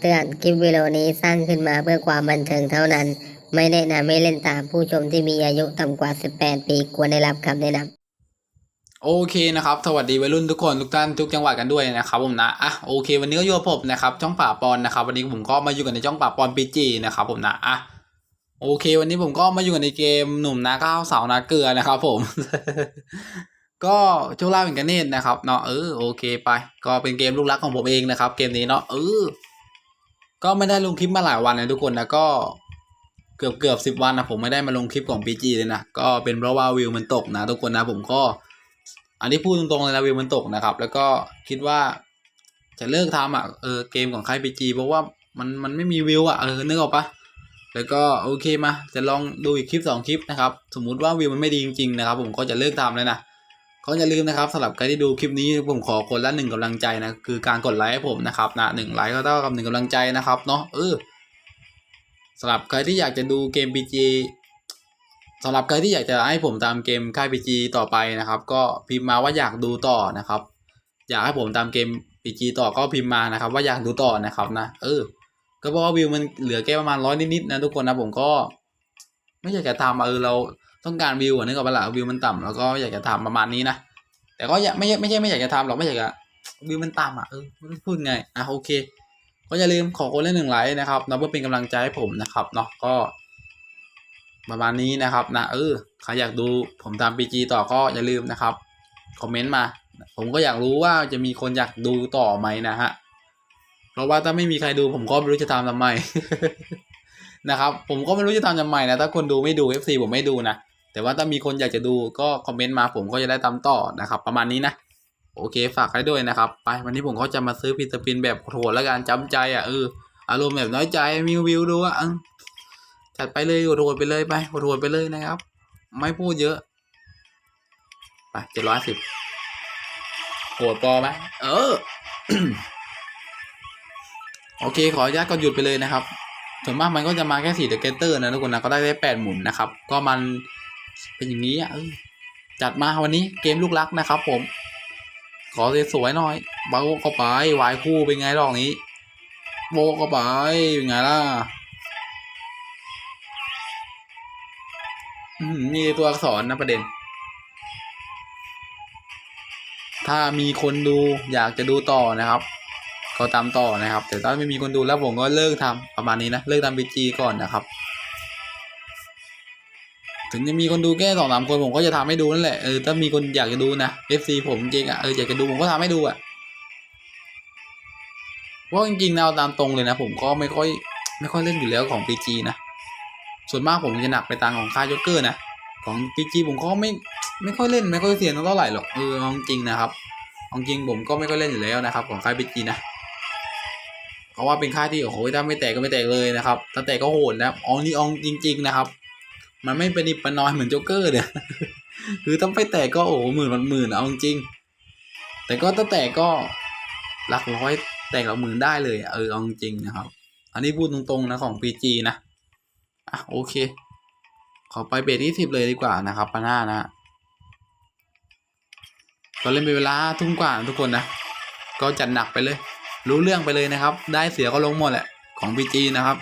คำเตือน คลิปวิดีโอนี้สร้างขึ้นมาเพื่อความบันเทิงเท่านั้น ไม่แนะนำให้เล่นตามผู้ชมที่มีอายุต่ำกว่า 18 ปีควรได้รับคำแนะนำโอเคนะครับ สวัสดีวัยรุ่นทุกคนทุกท่านทุกจังหวัดกันด้วยนะครับผมนะ อะโอเค วันนี้ก็อยู่กับผมนะครับช่องป่าปอนนะครับวันนี้ผมก็มาอยู่กันในช่องป่าปอนปีจีนะครับผมนะอะโอเค วันนี้ผมก็มาอยู่กันในเกมหนุ่มนาก้าวสาวนาเกลือนะครับผม ก็โชคลาภเป็นกันเนตนะครับเนาะเออโอเคไป ก็เป็นเกมลูกรักของผมเองนะครับ เกมนี้เนาะเออ ก็ไม่ได้ลงคลิปมาหลายวันเลยทุกคนนะก็เกือบเกือบสิบวันนะผมไม่ได้มาลงคลิปของ PG เลยนะก็เป็นเพราะว่าวิวมันตกนะทุกคนนะผมก็ อันนี้พูดตรงๆเลยนะวิวมันตกนะครับ แล้วก็คิดว่าจะเลิกทำอะเออเกมของค่าย PG เพราะว่ามันมันไม่มีวิวอะเออนึกออกปะแล้วก็โอเคมาจะลองดูอีกคลิปสองคลิปนะครับ สมมุติว่าวิวมันไม่ดีจริงๆนะครับ ผมก็จะเลิกทำเลยนะ ก็อย่าลืมนะครับสำหรับใครที่ดูคลิปนี้ผมขอคนละหนึ่งกำลังใจนะคือการกดไลค์ให้ผมนะครับนะหนึ่งไลค์ก็เท่ากับหนึ่งกำลังใจนะครับเนาะเออสำหรับใครที่อยากจะดูเกม PG สำหรับใครที่อยากจะให้ผมตามเกมค่าย PG ต่อไปนะครับ ก็พิมพ์มาว่าอยากดูต่อนะครับ อยากให้ผมตามเกม PG ต่อก็พิมพ์มานะครับ ว่าอยากดูต่อนะครับนะเออ ก็เพราะว่าวิวมันเหลือแค่ประมาณร้อยนิดๆนะทุกคนนะผมก็ ไม่อยากจะทำเออเรา ต้องการวิวอะนึกออกปะล่ะวิวมันต่ำแล้วก็อยากจะทำประมาณนี้นะแต่ก็ไม่ไม่ใช่ไม่อยากจะทำหรอกไม่อยากจะวิวมันต่ำอะเออไม่รู้พูดไงอะโอเค ก็อย่าลืมขอคนละหนึ่งไลค์นะครับนะเพื่อเป็นกำลังใจให้ผมนะครับเนาะก็ประมาณนี้นะครับนะเออใครอยากดูผมทำ PG ต่อก็อย่าลืมนะครับคอมเมนต์มา ผมก็อยากรู้ว่าจะมีคนอยากดูต่อไหมนะฮะเพราะว่าถ้าไม่มีใครดูผมก็ไม่รู้จะทำทำไมนะครับ ผมก็ไม่รู้จะทำทำไมนะถ้าคนดูไม่ดู FC ผมไม่ดูนะ แต่ว่าถ้ามีคนอยากจะดูก็คอมเมนต์มาผมก็จะได้ตามต่อนะครับ ประมาณนี้นะ โอเคฝากให้ด้วยนะครับ ไปวันนี้ผมก็จะมาซื้อพิซซ่าปินแบบโหดแล้วกันจำใจอะเอออารมณ์แบบน้อยใจมีวิวดูอะจัดไปเลยโหดไปเลยไปโหดไปเลยนะครับ ไม่พูดเยอะไปเจ็ดร้อยสิบโหดพอไหมเออโอเค ขออนุญาตก็หยุดไปเลยนะครับส่วนมากมันก็จะมาแค่สี่เดอะเกเตอร์นะทุกคนนะก็ได้ได้แปดหมุนนะครับ ก็มัน เป็นอย่างนี้อะจัดมาวันนี้เกมลูกรักนะครับผม ขอสวยๆหน่อยเบาเข้าไปวายคู่เป็นไงดอกนี้โบกเข้าไปเป็นไงล่ะมนี่ตัวอักษรนะประเด็น ถ้ามีคนดูอยากจะดูต่อนะครับ ก็ตามต่อนะครับ แต่ถ้าไม่มีคนดูแล้วผมก็เลิกทำประมาณนี้นะ เลิกทำบีจีก่อนนะครับ ถึงจะมีคนดูแค่สองสามคนผมก็จะทำให้ดูนั่นแหละเออถ้ามีคนอยากจะดูนะ FC ผมจริงอะเอออยากจะดูผมก็ทำให้ดูอะเพราะจริงๆนะเอาตามตรงเลยนะ ผมก็ไม่ค่อย ไม่ค่อยเล่นอยู่แล้วของ PG นะส่วนมากผมจะหนักไปทางของค่ายโจ๊กเกอร์นะของ PG ผมก็ไม่ไม่ค่อยเล่นไม่ค่อยเสียนเท่าไหร่หรอกเออเอาจริงนะครับเอาจริงผมก็ไม่ค่อยเล่นอยู่แล้วนะครับ ของค่าย PG นะเพราะว่าเป็นค่ายที่โอ้โหถ้าไม่แตกก็ไม่แตกเลยนะครับถ้าแตกก็โหดนะอองนี่อองจริง ๆ นะครับ มันไม่เป็นนิปนอยเหมือนโจ๊กเกอร์เนี่ยคือถ้าไม่แตกก็โอ้โหมื่นวันหมื่นเอาจริงแต่ก็ถ้าแตกก็หลักร้อยแตกหลักหมื่นได้เลยเออเอาจริงนะครับ อันนี้พูดตรงๆนะของ PG นะอะโอเค ขอไปเบรที่สิบเลยดีกว่านะครับปาน่านะฮะก็เล่นไปเวลาทุ่มกว่าทุกคนนะ ก็จัดหนักไปเลย รู้เรื่องไปเลยนะครับ ได้เสียก็ลงหมดแหละของ PG นะครับ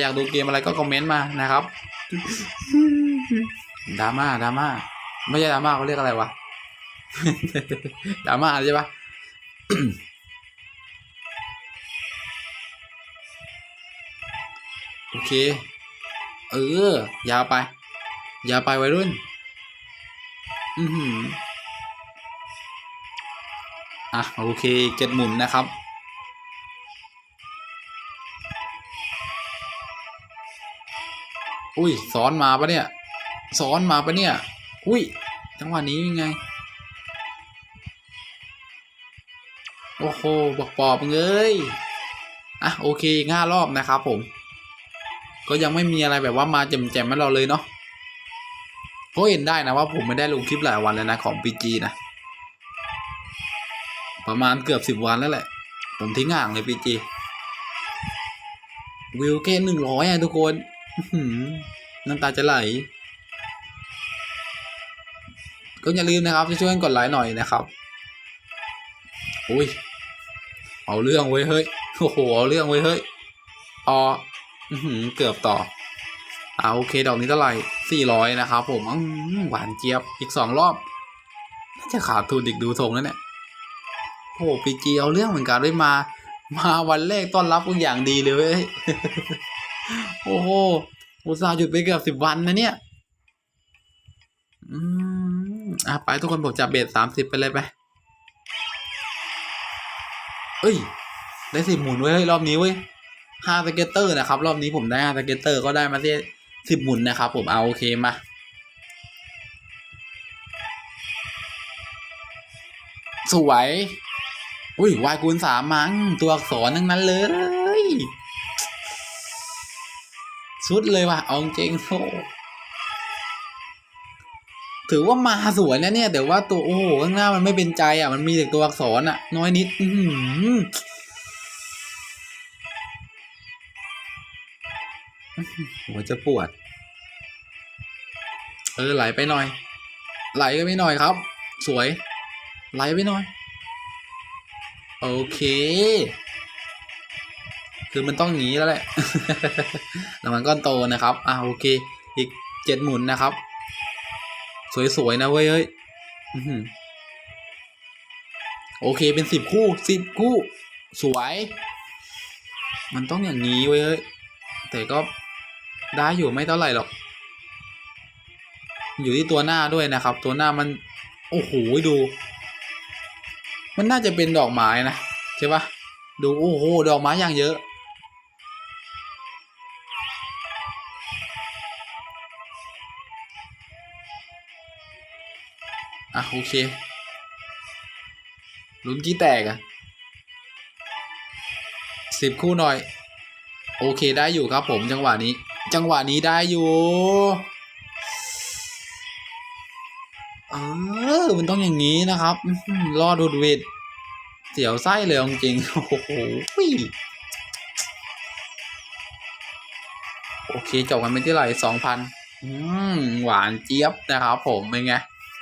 อยากดูเกมอะไรก็คอมเมนต์มานะครับดราม่าดราม่าไม่ใช่ดราม่าเขาเรียกอะไรวะดราม่าใช่ปะโอเค เออ ยาวไป ยาวไปวัยรุ่น อือหืออะ โอเคเจ็ดหมุนนะครับ อุ้ยซ้อนมาปะเนี่ยซ้อนมาปะเนี่ย อุ้ย จังหวะนี้ยังไง โอ้โหบอกปอบเอ้ยอะโอเคอีกห้ารอบนะครับผม ก็ยังไม่มีอะไรแบบว่ามาแจมๆให้เราเลยเนาะก็เห็นได้นะว่าผมไม่ได้ลงคลิปหลายวันแล้วนะของ PG นะ ประมาณเกือบสิบวันแล้วแหละ ผมทิ้งห่างเลย PG วิวแค่หนึ่งร้อยอะทุกคน น้ำตาจะไหล ก็อย่าลืมนะครับช่วยกันกดไลค์หน่อยนะครับ อุ้ย เอาเรื่องเว้ยเฮ้ย โอ้โห เอาเรื่องเว้ยเฮ้ยออเกือบต่อเอาโอเค ดอกนี้เท่าไหร่สี่ร้อยนะครับผมอื้อหือหวานเจี๊ยบ อีกสองรอบ น่าจะขาดทุนอีกดูทรงแล้วเนี่ยโอ้ปีจีเอาเรื่องเหมือนกันด้วยมา มาวันแรกต้อนรับกันอย่างดีเลยเว้ย โอ้โหอุตส่าห์หยุดไปเกือบสิบวันนะเนี่ย อืมอะไปทุกคนบอกจับเบสสามสิบไปเลยไป เอ้ย ได้สิบหมุนเว้ยรอบนี้เว้ยห้าสเก็ตเตอร์นะครับ รอบนี้ผมได้ห้าสเก็ตเตอร์ก็ได้มาที่สิบหมุนนะครับ ผมเอาโอเคมาสวย อุ้ยวายคูณสามมั้งตัวอักษรทั้งนั้นเลย สุดเลยว่ะเอาจริงโอ้ถือว่ามาสวยนะเนี่ย แต่ว่าตัวโอ้โหข้างหน้ามันไม่เป็นใจอะ มันมีแต่ตัวอักษรอะ น้อยนิด อืหัวจะปวด เออไหลไปหน่อย ไหลก็ไปหน่อยครับ สวย ไหลไปหน่อย โอเค คือมันต้องหนีแล้วแหละรางวัลก้อนโตนะครับ อะโอเค อีกเจ็ดหมุนนะครับ สวยๆนะเว้ยเฮ้ยโอเคเป็นสิบคู่สิบคู่ สวย มันต้องอย่างนี้เว้ยเฮ้ยแต่ก็ได้อยู่ไม่เท่าไหร่หรอก อยู่ที่ตัวหน้าด้วยนะครับ ตัวหน้ามัน โอ้โหดู มันน่าจะเป็นดอกไม้นะใช่ปะดูโอ้โหดอกไม้อย่างเยอะ อะโอเค ลุ้นกี้แตกอะสิบคู่หน่อย โอเคได้อยู่ครับผมจังหวะนี้ จังหวะนี้ได้อยู่เออมันต้องอย่างนี้นะครับรอดูดเวทเสียวไส้เลยจริงโอ้โห โอเคจบกันไปที่ไหร่สองพันอืมหวานเจี๊ยบนะครับผมเป็นไง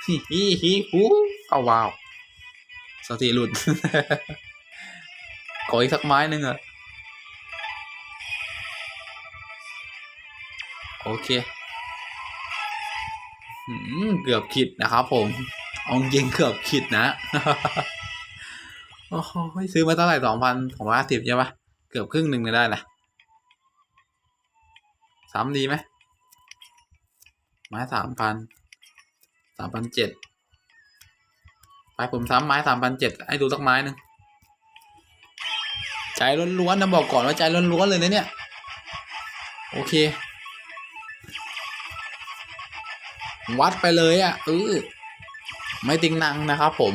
ฮิฮิฮิฮูเอาว้าวสติหลุด ขออีกสักไม้หนึ่งอะโอเคอืมเกือบขิดนะครับผมเอาจริงเกือบขิดนะโอ้โหซื้อมาเท่าไหร่สองพันสองร้อยห้าสิบใช่ปะเกือบครึ่งหนึ่งเลยได้นะ สามดีไหมไม้สามพันสามพันเจ็ดไปผมซ้ำไม้สามพันเจ็ดให้ดูสักไม้หนึ่งใจล้วนๆนะบอกก่อนว่าใจล้วนๆเลยนะเนี่ย โอเค วัดไปเลยอะ่ะเออไม่ติงนังนะครับผม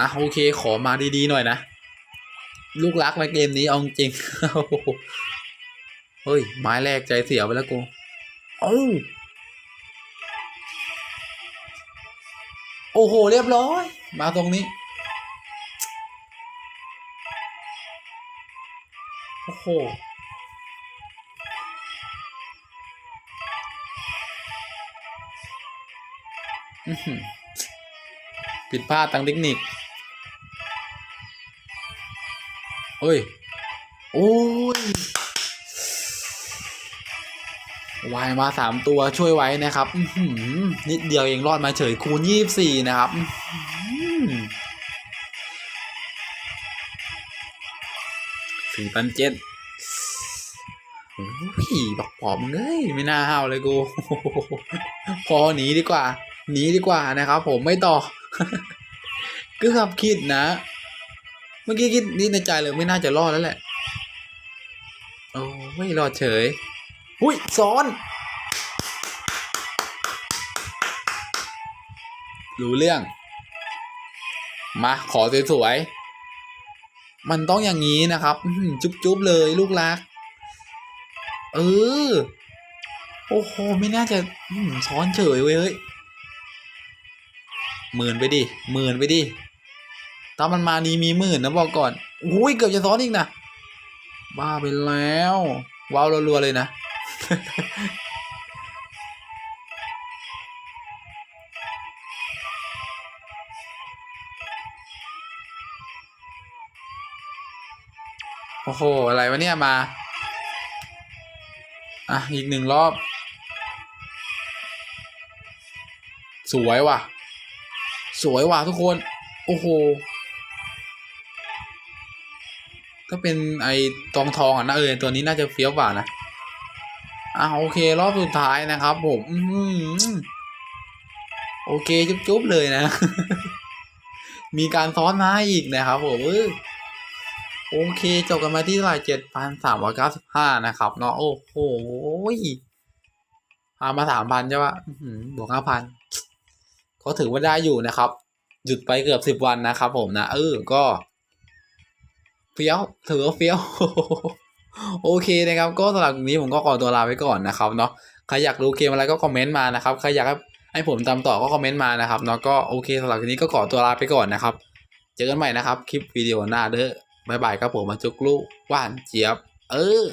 อะโอเคขอมาดีๆหน่อยนะ ลูกรักในเกมนี้เอาจริงเฮ้ยไม้แรกใจเสียไปแล้วกูเอ้โอ้โห เรียบร้อย มาตรงนี้ โอ้โหผิดพลาดทางเทคนิค เฮ้ย โอ้ยวายมาสามตัวช่วยไว้นะครับนิดเดียวเองรอดมาเฉยคูณยี่บสี่นะครับสี่พันเจ็ดโอ้ยบอกปอบมึงเอ้ยไม่น่าห้าวเลยกู พอหนีดีกว่า หนีดีกว่านะครับผมไม่ต่อ เกือบคิดนะ เมื่อกี้คิดนี่ในใจเลยไม่น่าจะรอดแล้วแหละ โอ้ไม่รอดเฉยหุ้ยซ้อน รู้เรื่อง มาขอสวยๆ มันต้องอย่างนี้นะครับอื้อหือจุ๊บๆเลยลูกรัก เออ โอ้โห ไม่น่าจะอื้อหือซ้อนเฉยเว้ยเฮ้ย หมื่นไปดิ หมื่นไปดิ ถ้ามันมานี้มีหมื่นนะบอกก่อนอุ้ยเกือบจะซ้อนอีกนะบ้าไปแล้ว ว้าวรัวๆเลยนะโอ้โห อะไรวะเนี่ยมา อะ อีกหนึ่งรอบ สวยว่ะ สวยว่ะทุกคน โอ้โห ก็เป็นไอ้ตองทองอะนะเออตัวนี้น่าจะเฟี้ยวกว่านะอะโอเครอบสุดท้ายนะครับ ผมอื้อหือโอเคจุ๊บๆเลยนะ มีการซ้อนมาอีกนะครับผมโอเคจบกันมาที่เท่าไหร่เจ็ดพันสามร้อยเก้าสิบห้านะครับเนาะโอ้โหพามาสามพันใช่ปะหือบวกห้าพันก็ถือว่าได้อยู่นะครับ หยุดไปเกือบสิบวันนะครับผมนะ เออ ก็ เฟี้ยวถือว่าเฟี้ยว โอเคนะครับ ก็สำหรับนี้ผมก็ขอตัวลาไปก่อนนะครับเนาะใครอยากรู้เกมอะไรก็คอมเมนต์มานะครับใครอยากให้ผมตามต่อก็คอมเมนต์มานะครับเนาะก็โอเคสำหรับนนี้ก็ขอตัวลาไปก่อนนะครับ เจอกันใหม่นะครับ คลิปวิดีโอหน้าเด้อบ๊ายบายครับผมมาจุกลูกว่านเจี๊ยบ เออ